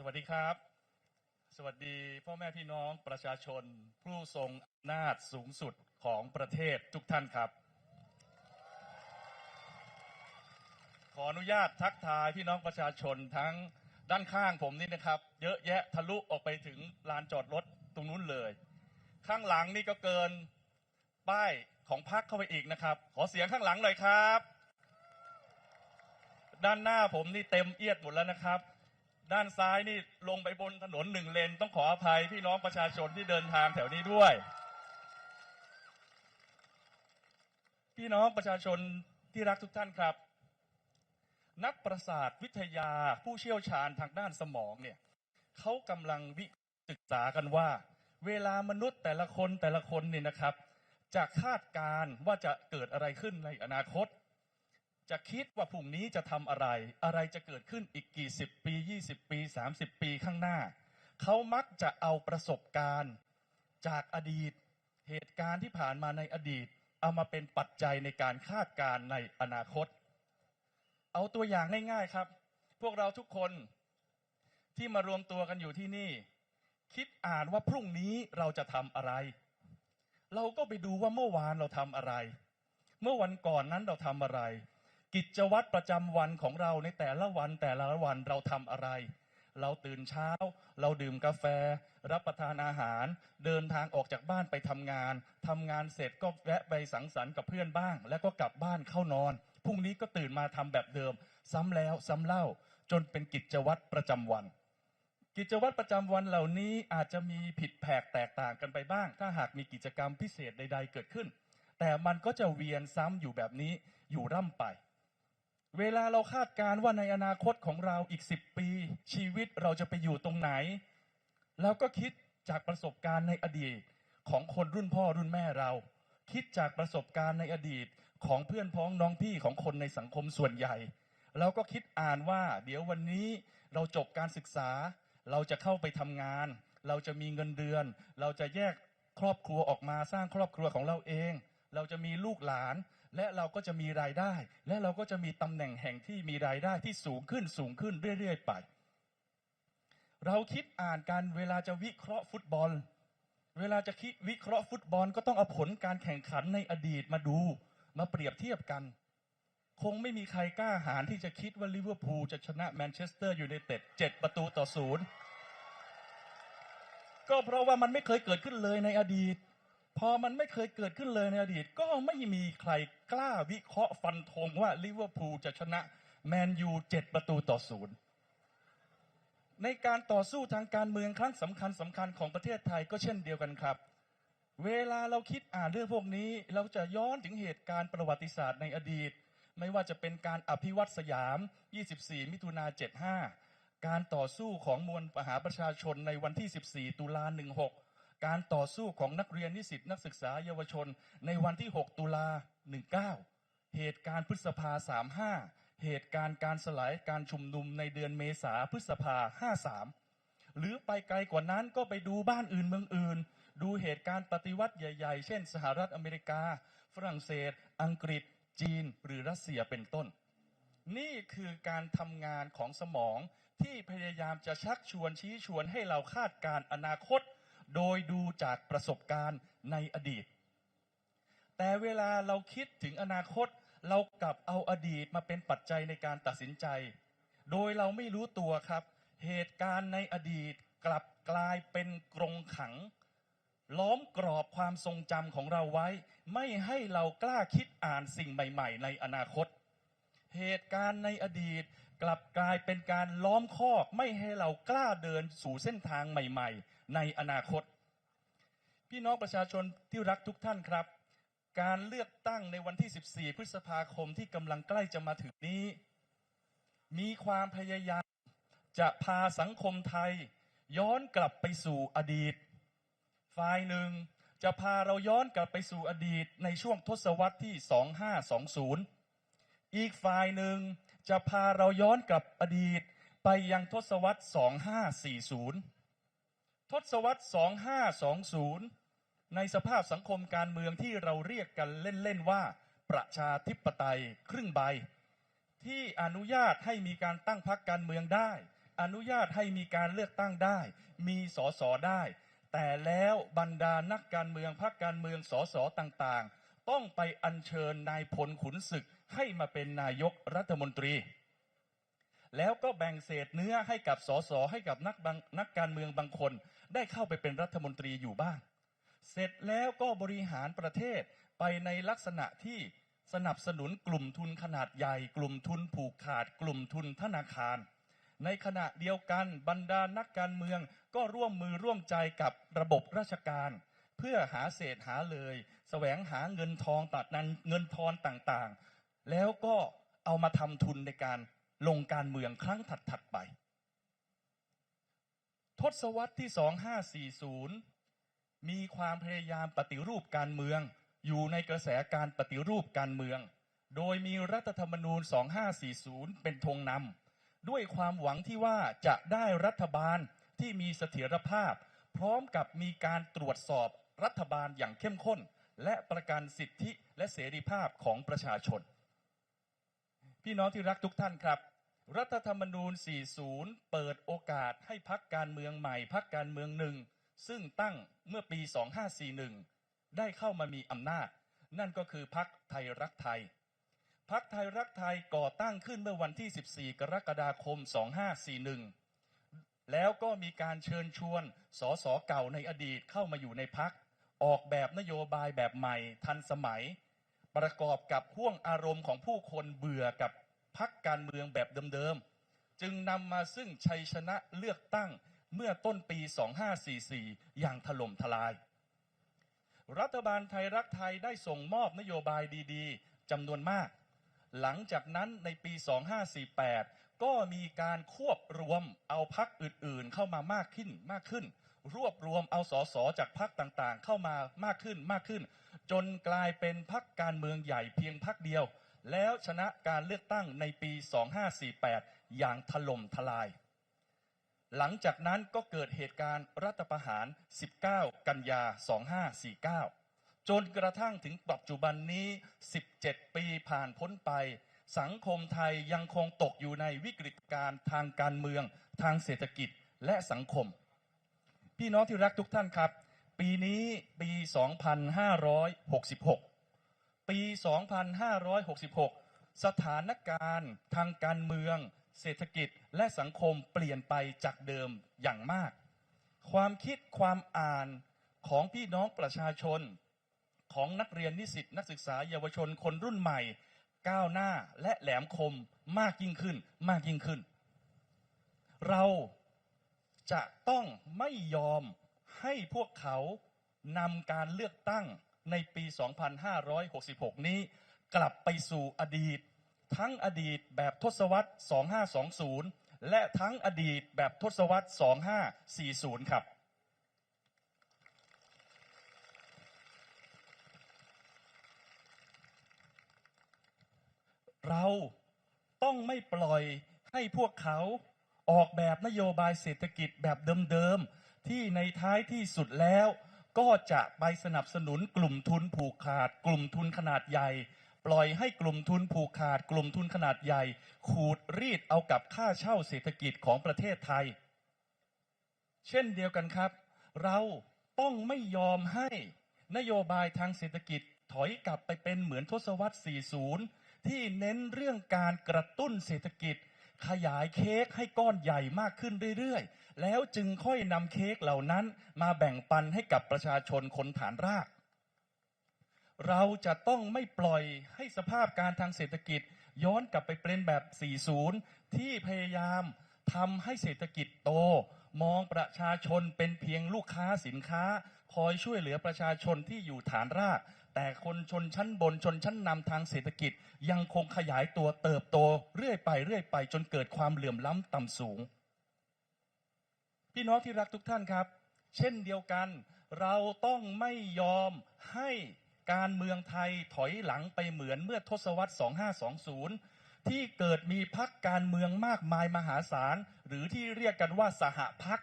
สวัสดีครับ สวัสดีพ่อแม่พี่น้องประชาชน ผู้ทรงอำนาจสูงสุดของประเทศทุกท่านครับ ขออนุญาตทักทายพี่น้องประชาชนทั้งด้านข้างผมนี่นะครับ เยอะแยะทะลุออกไปถึงลานจอดรถตรงนู้นเลย ข้างหลังนี่ก็เกินป้ายของพักเข้าไปอีกนะครับ ขอเสียงข้างหลังหน่อยครับ ด้านหน้าผมนี่เต็มเอียดหมดแล้วนะครับ ด้านซ้ายนี่ลงไปบนถนนหนึ่งเลน ต้องขออภัยพี่น้องประชาชนที่เดินทางแถวนี้ด้วย พี่น้องประชาชนที่รักทุกท่านครับ นักประสาทวิทยาผู้เชี่ยวชาญทางด้านสมองเนี่ยเขากำลังวิศึกษากันว่า เวลามนุษย์แต่ละคนแต่ละคนเนี่ยนะครับ จะคาดการณ์ว่าจะเกิดอะไรขึ้นในอนาคต จะคิดว่าพรุ่งนี้จะทำอะไร อะไรจะเกิดขึ้นอีกกี่สิบปียี่สิบปีสามสิบปีข้างหน้า เขามักจะเอาประสบการณ์จากอดีต เหตุการณ์ที่ผ่านมาในอดีต เอามาเป็นปัจจัยในการคาดการณ์ในอนาคต เอาตัวอย่างง่ายๆครับ พวกเราทุกคนที่มารวมตัวกันอยู่ที่นี่ คิดอ่านว่าพรุ่งนี้เราจะทำอะไร เราก็ไปดูว่าเมื่อวานเราทำอะไร เมื่อวันก่อนนั้นเราทำอะไร กิจวัตรประจำวันของเราในแต่ละวันแต่ละวันเราทำอะไร เราตื่นเช้า เราดื่มกาแฟ รับประทานอาหาร เดินทางออกจากบ้านไปทำงานทำงานเสร็จก็แวะไปสังสรรค์กับเพื่อนบ้าง แล้วก็กลับบ้านเข้านอนพรุ่งนี้ก็ตื่นมาทำแบบเดิม ซ้ำแล้วซ้ำเล่าจนเป็นกิจวัตรประจำวัน กิจวัตรประจำวันเหล่านี้อาจจะมีผิดแผกแตกต่างกันไปบ้าง ถ้าหากมีกิจกรรมพิเศษใด ๆ เกิดขึ้น แต่มันก็จะเวียนซ้ำอยู่แบบนี้อยู่ร่ำไป เวลาเราคาดการณ์ว่าในอนาคตของเราอีกสิบปี ชีวิตเราจะไปอยู่ตรงไหน แล้วก็คิดจากประสบการณ์ในอดีตของคนรุ่นพ่อรุ่นแม่เรา คิดจากประสบการณ์ในอดีตของเพื่อนพ้องน้องพี่ของคนในสังคมส่วนใหญ่ เราก็คิดอ่านว่า เดี๋ยววันนี้เราจบการศึกษา เราจะเข้าไปทำงาน เราจะมีเงินเดือน เราจะแยกครอบครัวออกมาสร้างครอบครัวของเราเอง เราจะมีลูกหลาน และเราก็จะมีรายได้ และเราก็จะมีตำแหน่งแห่งที่มีรายได้ที่สูงขึ้นสูงขึ้นเรื่อย ๆ ไป เราคิดอ่านกันเวลาจะวิเคราะห์ฟุตบอล เวลาจะคิดวิเคราะห์ฟุตบอลก็ต้องเอาผลการแข่งขันในอดีตมาดู มาเปรียบเทียบกัน คงไม่มีใครกล้าหาญที่จะคิดว่าลิเวอร์พูลจะชนะแมนเชสเตอร์ยูไนเต็ดเจ็ดประตูต่อศูนย์ก็เพราะว่ามันไม่เคยเกิดขึ้นเลยในอดีต พอมันไม่เคยเกิดขึ้นเลยในอดีต ก็ไม่มีใครกล้าวิเคราะห์ฟันธงว่าลิเวอร์พูลจะชนะแมนยูเจ็ดประตูต่อศูนย์ในการต่อสู้ทางการเมืองครั้งสำคัญสำคัญของประเทศไทยก็เช่นเดียวกันครับ เวลาเราคิดอ่านเรื่องพวกนี้ เราจะย้อนถึงเหตุการณ์ประวัติศาสตร์ในอดีต ไม่ว่าจะเป็นการอภิวัตสยาม 24 มิถุนา75 การต่อสู้ของมวลมหาประชาชนในวันที่ 14 ตุลา16 การต่อสู้ของนักเรียนนิสิตนักศึกษาเยาวชน ในวันที่ 6 ตุลา 19 เหตุการณ์พฤษภา 35 เหตุการณ์การสลายการชุมนุมในเดือนเมษาพฤษภา 53 หรือไปไกลกว่านั้นก็ไปดูบ้านอื่นเมืองอื่น ดูเหตุการณ์ปฏิวัติใหญ่ ๆ เช่น สหรัฐอเมริกา ฝรั่งเศส อังกฤษ จีน หรือรัสเซียเป็นต้นนี่คือการทำงานของสมองที่พยายามจะชักชวนชี้ชวนให้เราคาดการณ์อนาคต โดยดูจากประสบการณ์ในอดีต แต่เวลาเราคิดถึงอนาคต เรากลับเอาอดีตมาเป็นปัจจัยในการตัดสินใจ โดยเราไม่รู้ตัวครับ เหตุการณ์ในอดีตกลับกลายเป็นกรงขัง ล้อมกรอบความทรงจำของเราไว้ ไม่ให้เรากล้าคิดอ่านสิ่งใหม่ ๆ ในอนาคต เหตุการณ์ในอดีตกลับกลายเป็นการล้อมคอกไม่ให้เรากล้าเดินสู่เส้นทางใหม่ ๆ ในอนาคต พี่น้องประชาชนที่รักทุกท่านครับ การเลือกตั้งในวันที่ 14 พฤษภาคมที่กำลังใกล้จะมาถึงนี้ มีความพยายามจะพาสังคมไทย ย้อนกลับไปสู่อดีต ฝ่ายหนึ่งจะพาเราย้อนกลับไปสู่อดีตในช่วงทศวรรษที่ 2520 อีกฝ่ายหนึ่งจะพาเราย้อนกลับอดีตไปยังทศวรรษ 2540 ทศวรรษ 2520 ในสภาพสังคมการเมืองที่เราเรียกกันเล่น ๆ ว่าประชาธิปไตยครึ่งใบ ที่อนุญาตให้มีการตั้งพรรคการเมืองได้ อนุญาตให้มีการเลือกตั้งได้ มีสสได้ แต่แล้วบรรดานักการเมืองพรรคการเมืองสสต่างๆ ต้องไปอัญเชิญนายพลขุนศึกให้มาเป็นนายกรัฐมนตรี แล้วก็แบ่งเศษเนื้อให้กับสสให้กับนักนักการเมืองบางคน ได้เข้าไปเป็นรัฐมนตรีอยู่บ้าง เสร็จแล้วก็บริหารประเทศไปในลักษณะที่สนับสนุนกลุ่มทุนขนาดใหญ่ กลุ่มทุนผูกขาด กลุ่มทุนธนาคาร ในขณะเดียวกันบรรดานักการเมืองก็ร่วมมือร่วมใจกับระบบราชการ เพื่อหาเศษหาเลยแสวงหาเงินทองตัดนั้นเงินทอนต่างๆ แล้วก็เอามาทำทุนในการ ลงการเมืองครั้งถัด ๆ ไป ทศวรรษที่ 2540 มีความพยายามปฏิรูปการเมือง อยู่ในกระแสการปฏิรูปการเมือง โดยมีรัฐธรรมนูญ 2540 เป็นธงนำด้วยความหวังที่ว่าจะได้รัฐบาลที่มีเสถียรภาพ พร้อมกับมีการตรวจสอบรัฐบาลอย่างเข้มข้น และประกันสิทธิและเสรีภาพของประชาชน พี่น้องที่รักทุกท่านครับ รัฐธรรมนูญ 40 เปิดโอกาสให้พักการเมืองใหม่พักการเมืองหนึ่ง ซึ่งตั้งเมื่อปี 2541 ได้เข้ามามีอำนาจ นั่นก็คือพักไทยรักไทยพักไทยรักไทยก่อตั้งขึ้นเมื่อวันที่ 14 กรกฎาคม 2541 แล้วก็มีการเชิญชวนสสเก่าในอดีตเข้ามาอยู่ในพัก ออกแบบนโยบายแบบใหม่ทันสมัย ประกอบกับห่วงอารมณ์ของผู้คนเบื่อกับพักการเมืองแบบเดิมๆ จึงนำมาซึ่งชัยชนะเลือกตั้งเมื่อต้นปี 2544 อย่างถล่มทลาย รัฐบาลไทยรักไทยได้ส่งมอบนโยบายดีๆจำนวนมาก หลังจากนั้นในปี 2548 ก็มีการควบรวมเอาพักอื่นๆเข้ามามากขึ้นมากขึ้น รวบรวมเอาสสจากพักต่างๆ เข้ามามากขึ้นมากขึ้น จนกลายเป็นพักการเมืองใหญ่เพียงพักเดียว แล้วชนะการเลือกตั้งในปี 2548 อย่างถล่มทลาย หลังจากนั้นก็เกิดเหตุการณ์รัฐประหาร 19 กันยา 2549 จนกระทั่งถึงปัจจุบันนี้ 17 ปีผ่านพ้นไป สังคมไทยยังคงตกอยู่ในวิกฤตการณ์ทางการเมือง ทางเศรษฐกิจและสังคม พี่น้องที่รักทุกท่านครับ ปีนี้ปี 2566 ปี 2566 สถานการณ์ทางการเมือง เศรษฐกิจและสังคมเปลี่ยนไปจากเดิมอย่างมาก ความคิดความอ่านของพี่น้องประชาชน ของนักเรียนนิสิตนักศึกษาเยาวชนคนรุ่นใหม่ ก้าวหน้าและแหลมคมมากยิ่งขึ้นมากยิ่งขึ้น เราจะต้องไม่ยอม ให้พวกเขานำการเลือกตั้งในปี 2566 นี้กลับไปสู่อดีต ทั้งอดีตแบบทศวรรษ 2520 และทั้งอดีตแบบทศวรรษ 2540 ครับ เราต้องไม่ปล่อยให้พวกเขาออกแบบนโยบายเศรษฐกิจแบบเดิมๆ ที่ในท้ายที่สุดแล้ว ก็จะไปสนับสนุนกลุ่มทุนผูกขาด กลุ่มทุนขนาดใหญ่ ปล่อยให้กลุ่มทุนผูกขาด กลุ่มทุนขนาดใหญ่ ขูดรีดเอากับค่าเช่าเศรษฐกิจของประเทศไทย เช่นเดียวกันครับ เราต้องไม่ยอมให้นโยบายทางเศรษฐกิจถอยกลับไปเป็นเหมือนทศวรรษ 40 ที่เน้นเรื่องการกระตุ้นเศรษฐกิจ ขยายเค้กให้ก้อนใหญ่มากขึ้นเรื่อยๆ แล้วจึงค่อยนำเค้กเหล่านั้นมาแบ่งปันให้กับประชาชนคนฐานราก เราจะต้องไม่ปล่อยให้สภาพการทางเศรษฐกิจ ย้อนกลับไปเป็นแบบ 40 ที่พยายามทำให้เศรษฐกิจโต มองประชาชนเป็นเพียงลูกค้าสินค้า คอยช่วยเหลือประชาชนที่อยู่ฐานราก แต่คนชนชั้นบนชนชั้นนำทางเศรษฐกิจ ยังคงขยายตัวเติบโตเรื่อยไปเรื่อยไป จนเกิดความเหลื่อมล้ำต่ำสูง พี่น้องที่รักทุกท่านครับ เช่นเดียวกัน เราต้องไม่ยอมให้การเมืองไทยถอยหลังไปเหมือนเมื่อทศวรรษ 2520 ที่เกิดมีพักการเมืองมากมายมหาศาล หรือที่เรียกกันว่าสหพัก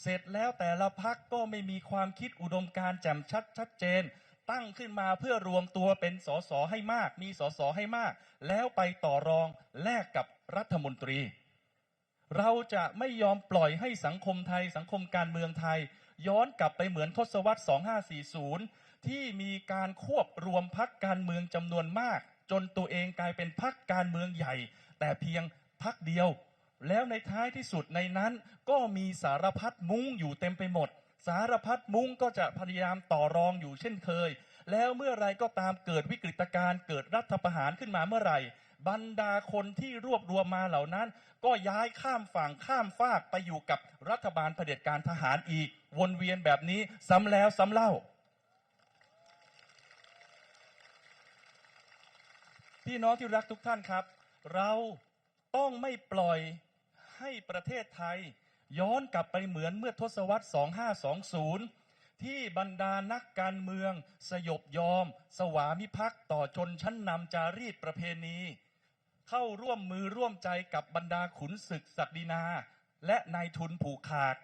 เสร็จแล้วแต่ละพักก็ไม่มีความคิดอุดมการแจ่มชัดชัดเจน ตั้งขึ้นมาเพื่อรวมตัวเป็นสสให้มาก มีสสให้มาก แล้วไปต่อรองแลกกับรัฐมนตรี เราจะไม่ยอมปล่อยให้สังคมไทย สังคมการเมืองไทย ย้อนกลับไปเหมือนทศวรรษ 2540 ที่มีการควบรวมพักการเมืองจำนวนมาก จนตัวเองกลายเป็นพักการเมืองใหญ่ แต่เพียงพักเดียว แล้วในท้ายที่สุดในนั้นก็มีสารพัดมุ้งอยู่เต็มไปหมด สารพัดมุ้งก็จะพยายามต่อรองอยู่เช่นเคย แล้วเมื่อไรก็ตามเกิดวิกฤตการณ์เกิดรัฐประหารขึ้นมาเมื่อไหร่ บรรดาคนที่รวบรวมมาเหล่านั้น ก็ย้ายข้ามฝั่งข้ามฟากไปอยู่กับรัฐบาลเผด็จการทหารอีก วนเวียนแบบนี้ซ้ำแล้วซ้ำเล่า พี่น้องที่รักทุกท่านครับ เราต้องไม่ปล่อยให้ประเทศไทย ย้อนกลับไปเหมือนเมื่อทศวรรษ 2520 ที่บรรดานักการเมือง สยบยอม สวามิภักดิ์ต่อชนชั้นนำจารีตประเพณี เข้าร่วมมือร่วมใจกับบรรดาขุนศึกศักดินา และนายทุนผูกขาด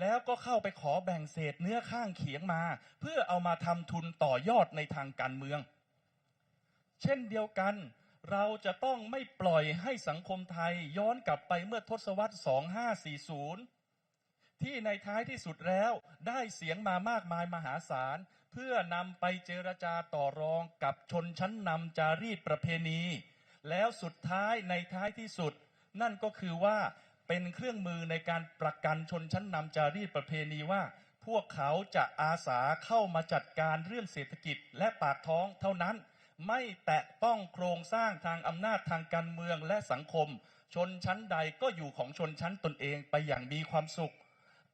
แล้วก็เข้าไปขอแบ่งเศษเนื้อข้างเขียงมา เพื่อเอามาทำทุนต่อยอดในทางการเมือง เช่นเดียวกัน เราจะต้องไม่ปล่อยให้สังคมไทยย้อนกลับไปเมื่อทศวรรษ 2540 ที่ในท้ายที่สุดแล้วได้เสียงมามากมายมหาศาล เพื่อนำไปเจรจาต่อรองกับชนชั้นนำจารีตประเพณี แล้วสุดท้ายในท้ายที่สุด นั่นก็คือว่าเป็นเครื่องมือในการประกันชนชั้นนำจารีตประเพณีว่า พวกเขาจะอาสาเข้ามาจัดการเรื่องเศรษฐกิจและปากท้องเท่านั้น ไม่แตะต้องโครงสร้างทางอำนาจทางการเมืองและสังคม ชนชั้นใดก็อยู่ของชนชั้นตนเองไปอย่างมีความสุข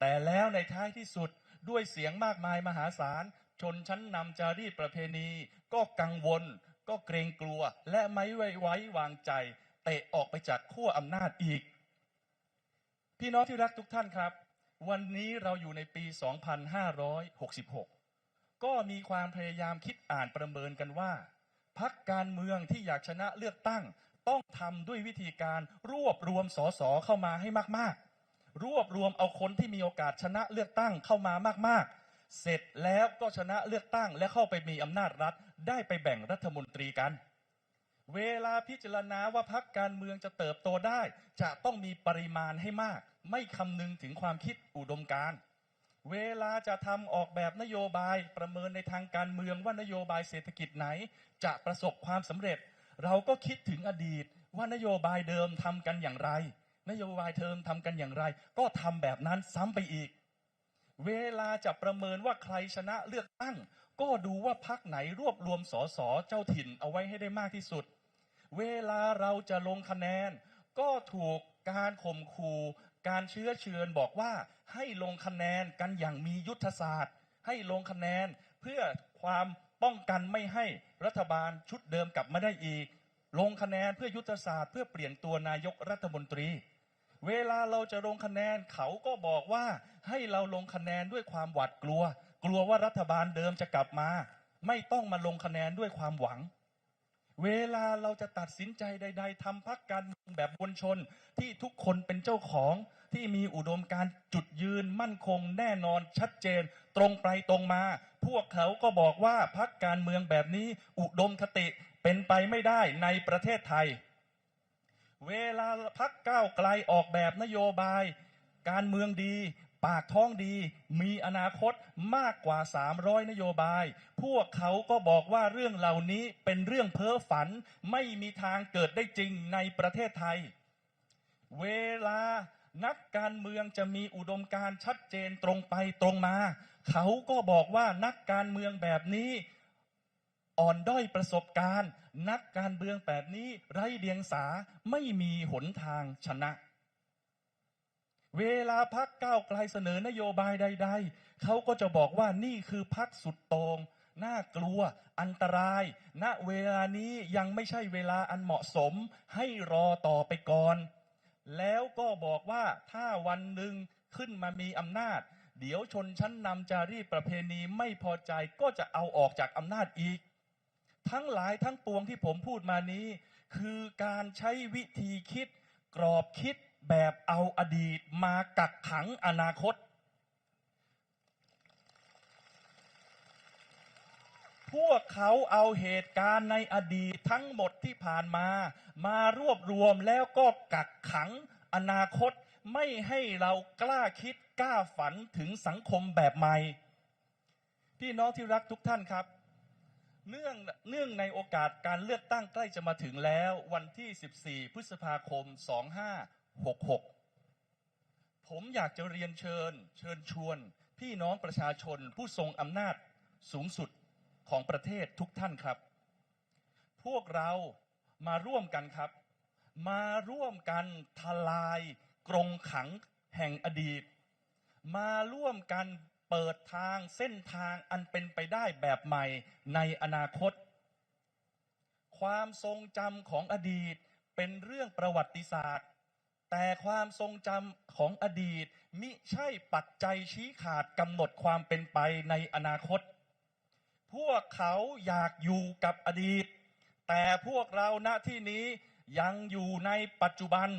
แต่แล้วในท้ายที่สุดด้วยเสียงมากมายมหาศาล ชนชั้นนำจารีตประเพณี ก็กังวล ก็เกรงกลัว และไม่ไว้ไว้วางใจ เตะออกไปจากขั้วอำนาจอีก พี่น้องที่รักทุกท่านครับ วันนี้เราอยู่ในปี 2566 ก็มีความพยายามคิดอ่านประเมินกันว่า พักการเมืองที่อยากชนะเลือกตั้ง ต้องทำด้วยวิธีการรวบรวมสสเข้ามาให้มากๆ รวบรวมเอาคนที่มีโอกาสชนะเลือกตั้งเข้ามามากๆ เสร็จแล้วก็ชนะเลือกตั้ง และเข้าไปมีอำนาจรัฐ ได้ไปแบ่งรัฐมนตรีกัน เวลาพิจารณาว่าพักการเมืองจะเติบโตได้ จะต้องมีปริมาณให้มาก ไม่คำนึงถึงความคิดอุดมการณ์ เวลาจะทำออกแบบนโยบายประเมินในทางการเมืองว่านโยบายเศรษฐกิจไหน จะประสบความสำเร็จ เราก็คิดถึงอดีตว่านโยบายเดิมทำกันอย่างไร นโยบายเทิมทำกันอย่างไร ก็ทำแบบนั้นซ้ำไปอีก เวลาจะประเมินว่าใครชนะเลือกตั้ง ก็ดูว่าพักไหนรวบรวมสสเจ้าถิ่นเอาไว้ให้ได้มากที่สุด เวลาเราจะลงคะแนน ก็ถูกการข่มขู่ การเชื้อเชิญบอกว่าให้ลงคะแนนกันอย่างมียุทธศาสตร์ ให้ลงคะแนนเพื่อความป้องกันไม่ให้รัฐบาลชุดเดิมกลับมาได้อีก ลงคะแนนเพื่อยุทธศาสตร์ เพื่อเปลี่ยนตัวนายกรัฐมนตรี เวลาเราจะลงคะแนนเขาก็บอกว่าให้เราลงคะแนนด้วยความหวาดกลัว กลัวว่ารัฐบาลเดิมจะกลับมา ไม่ต้องมาลงคะแนนด้วยความหวัง เวลาเราจะตัดสินใจใด ๆทำพักการเมืองแบบมวลชน ที่ทุกคนเป็นเจ้าของที่มีอุดมการจุดยืนมั่นคงแน่นอนชัดเจน ตรงไปตรงมา พวกเขาก็บอกว่าพักการเมืองแบบนี้อุดมคติเป็นไปไม่ได้ในประเทศไทย เวลาพักก้าวไกลออกแบบนโยบาย การเมืองดี ปากท้องดีมีอนาคตมากกว่า 300 นโยบาย พวกเขาก็บอกว่าเรื่องเหล่านี้เป็นเรื่องเพ้อฝัน ไม่มีทางเกิดได้จริงในประเทศไทย เวลานักการเมืองจะมีอุดมการชัดเจนตรงไปตรงมา เขาก็บอกว่านักการเมืองแบบนี้อ่อนด้อยประสบการณ์ นักการเมืองแบบนี้ไร้เดียงสาไม่มีหนทางชนะ เวลาพักก้าวไกลเสนอนโยบายใด ๆ เขาก็จะบอกว่านี่คือพักสุดโตง่งน่ากลัว อันตราย ณ เวลานี้ยังไม่ใช่เวลาอันเหมาะสม ให้รอต่อไปก่อน แล้วก็บอกว่าถ้าวันหนึ่งขึ้นมามีอำนาจ เดี๋ยวชนชั้นนำจารีตประเพณีไม่พอใจก็จะเอาออกจากอำนาจอีก ทั้งหลายทั้งปวงที่ผมพูดมานี้ คือการใช้วิธีคิด กรอบคิด แบบเอาอดีตมากักขังอนาคต พวกเขาเอาเหตุการณ์ในอดีตทั้งหมดที่ผ่านมา มารวบรวมแล้วก็กักขังอนาคตไม่ให้เรากล้าคิดกล้าฝันถึงสังคมแบบใหม่ พี่น้องที่รักทุกท่านครับ เนื่องเนื่องในโอกาสการเลือกตั้งใกล้จะมาถึงแล้ว วันที่ 14 พฤษภาคม 66 ผมอยากจะเรียนเชิญ เชิญชวน พี่น้องประชาชนผู้ทรงอำนาจสูงสุดของประเทศทุกท่านครับ พวกเรามาร่วมกันครับ มาร่วมกันทลายกรงขังแห่งอดีต มาร่วมกันเปิดทางเส้นทางอันเป็นไปได้แบบใหม่ในอนาคต ความทรงจำของอดีตเป็นเรื่องประวัติศาสตร์ แต่ความทรงจำของอดีต มิใช่ปัจจัยชี้ขาดกำหนดความเป็นไปในอนาคต พวกเขาอยากอยู่กับอดีต แต่พวกเราณที่นี้ยังอยู่ในปัจจุบัน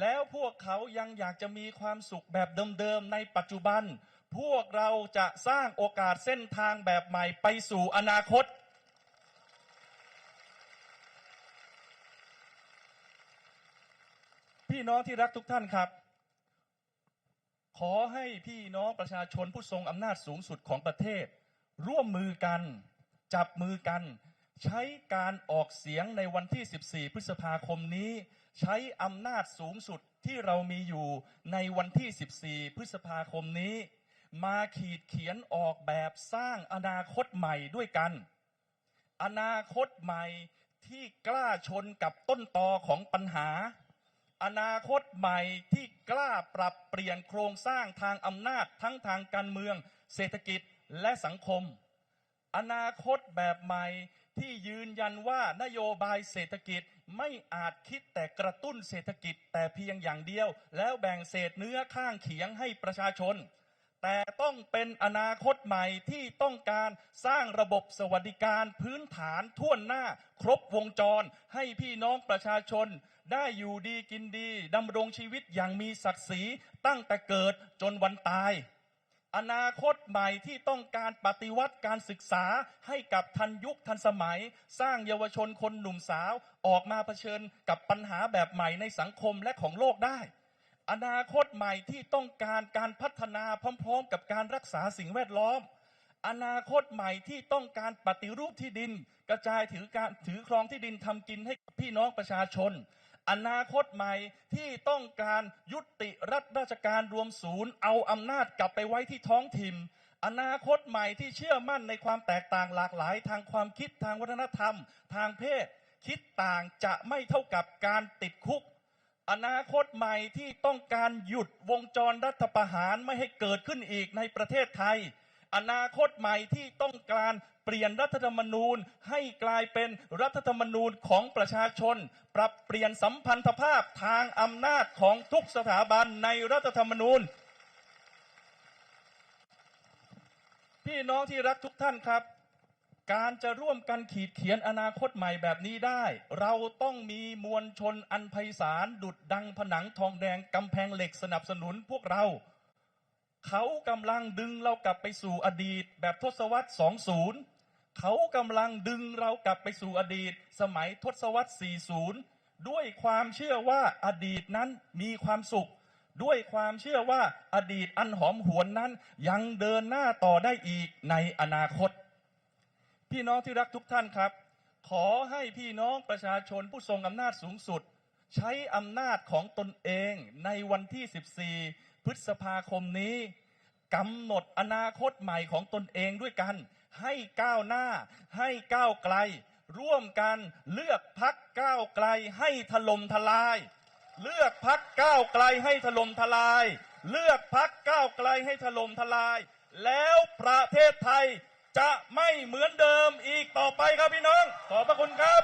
แล้วพวกเขายังอยากจะมีความสุขแบบเดิมๆในปัจจุบัน พวกเราจะสร้างโอกาสเส้นทางแบบใหม่ไปสู่อนาคต พี่น้องที่รักทุกท่านครับ ขอให้พี่น้องประชาชนผู้ทรงอำนาจสูงสุดของประเทศ ร่วมมือกัน จับมือกัน ใช้การออกเสียงในวันที่ 14 พฤษภาคมนี้ ใช้อำนาจสูงสุดที่เรามีอยู่ในวันที่ 14 พฤษภาคมนี้ มาขีดเขียนออกแบบสร้างอนาคตใหม่ด้วยกัน อนาคตใหม่ที่กล้าชนกับต้นตอของปัญหา อนาคตใหม่ที่กล้าปรับเปลี่ยนโครงสร้างทางอำนาจทั้งทางการเมือง เศรษฐกิจและสังคม อนาคตแบบใหม่ที่ยืนยันว่านโยบายเศรษฐกิจไม่อาจคิดแต่กระตุ้นเศรษฐกิจแต่เพียงอย่างเดียว แล้วแบ่งเศษเนื้อข้างเขียงให้ประชาชน แต่ต้องเป็นอนาคตใหม่ที่ต้องการสร้างระบบสวัสดิการพื้นฐานท่วนหน้า ครบวงจรให้พี่น้องประชาชน ได้อยู่ดีกินดีดำรงชีวิตอย่างมีศักดิ์ศรีตั้งแต่เกิดจนวันตาย อนาคตใหม่ที่ต้องการปฏิวัติการศึกษาให้กับทันยุคทันสมัย สร้างเยาวชนคนหนุ่มสาวออกมาเผชิญกับปัญหาแบบใหม่ในสังคมและของโลกได้ อนาคตใหม่ที่ต้องการการพัฒนาพร้อม ๆ กับการรักษาสิ่งแวดล้อม อนาคตใหม่ที่ต้องการปฏิรูปที่ดิน กระจายถือการถือครองที่ดินทำกินให้กับพี่น้องประชาชน อนาคตใหม่ที่ต้องการยุติรัฐราชการรวมศูนย์ เอาอำนาจกลับไปไว้ที่ท้องถิ่น อนาคตใหม่ที่เชื่อมั่นในความแตกต่างหลากหลาย ทางความคิดทางวัฒนธรรม ทางเพศ คิดต่างจะไม่เท่ากับการติดคุก อนาคตใหม่ที่ต้องการหยุดวงจรรัฐประหารไม่ให้เกิดขึ้นอีกในประเทศไทย อนาคตใหม่ที่ต้องการเปลี่ยนรัฐธรรมนูญให้กลายเป็นรัฐธรรมนูญของประชาชน ปรับเปลี่ยนสัมพันธภาพทางอำนาจของทุกสถาบันในรัฐธรรมนูญ พี่น้องที่รักทุกท่านครับ การจะร่วมกันขีดเขียนอนาคตใหม่แบบนี้ได้ เราต้องมีมวลชนอันไพศาลดุดดังผนังทองแดงกำแพงเหล็กสนับสนุนพวกเรา เขากำลังดึงเรากลับไปสู่อดีต แบบทศวรรษ 20 เขากำลังดึงเรากลับไปสู่อดีต สมัยทศวรรษ 40 ด้วยความเชื่อว่าอดีตนั้นมีความสุข ด้วยความเชื่อว่าอดีตอันหอมหวนนั้นยังเดินหน้าต่อได้อีกในอนาคต พี่น้องที่รักทุกท่านครับ ขอให้พี่น้องประชาชนผู้ทรงอำนาจสูงสุด ใช้อำนาจของตนเองในวันที่ 14 พฤษภาคมนี้กำหนดอนาคตใหม่ของตนเองด้วยกัน ให้ก้าวหน้า ให้ก้าวไกล ร่วมกันเลือกพักก้าวไกลให้ถล่มทลาย เลือกพักก้าวไกลให้ถล่มทลาย เลือกพักก้าวไกลให้ถล่มทลาย แล้วประเทศไทย จะไม่เหมือนเดิมอีกต่อไปครับพี่น้องขอบพระคุณครับ